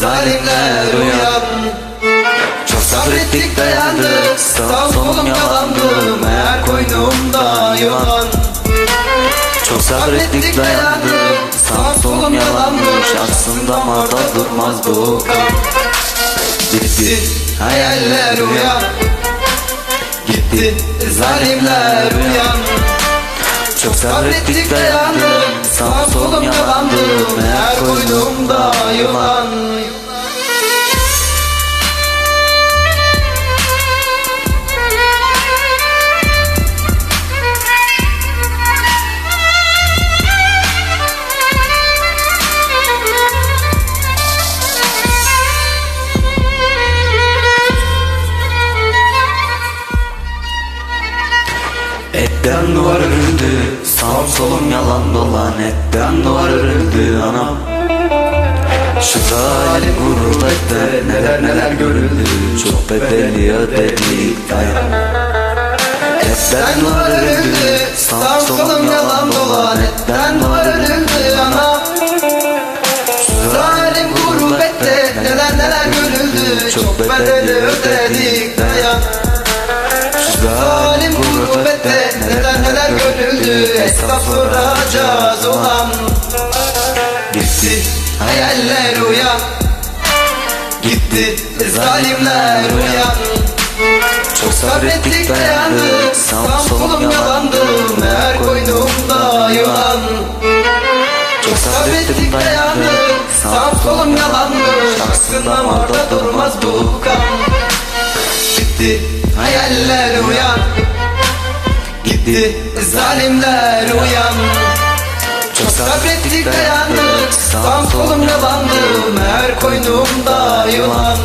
Zalimler uyan. Çok sabrettik dayandık. Sağ solum yalandı. Meğer koynumda yılan. Çok sabrettik dayandık. Sağ solum yalanmış Aslında marda durmaz bu kan. Gitti hayaller uyan. Gitti zalimler uyan. Çok sabrettik dayandık. Sağ solum yalandı. Etten duvar örüldü Sağım solum yalan dolan. Etten duvar örüldü anam. Şu zalim gurbette Neler neler görüldü. Çok bedeli ödedik dayan Etten duvar örüldü Sağ solum yalan dolan. Etten duvar Hesap soracağız Gitti hayaller uyan Gitti zalimler uyan Çok Sabrettik dayandık Sağım solum yalandı Meğer koynumda yılan. Çok sabrettik dayandık Sağım solum yalanmış Aslında damarda durmaz bu kan. Gitti hayaller uyan. Gitti zalimler uyan Çok sabrettik dayandık. Sağım solum yalandı Meğer koynumda yılan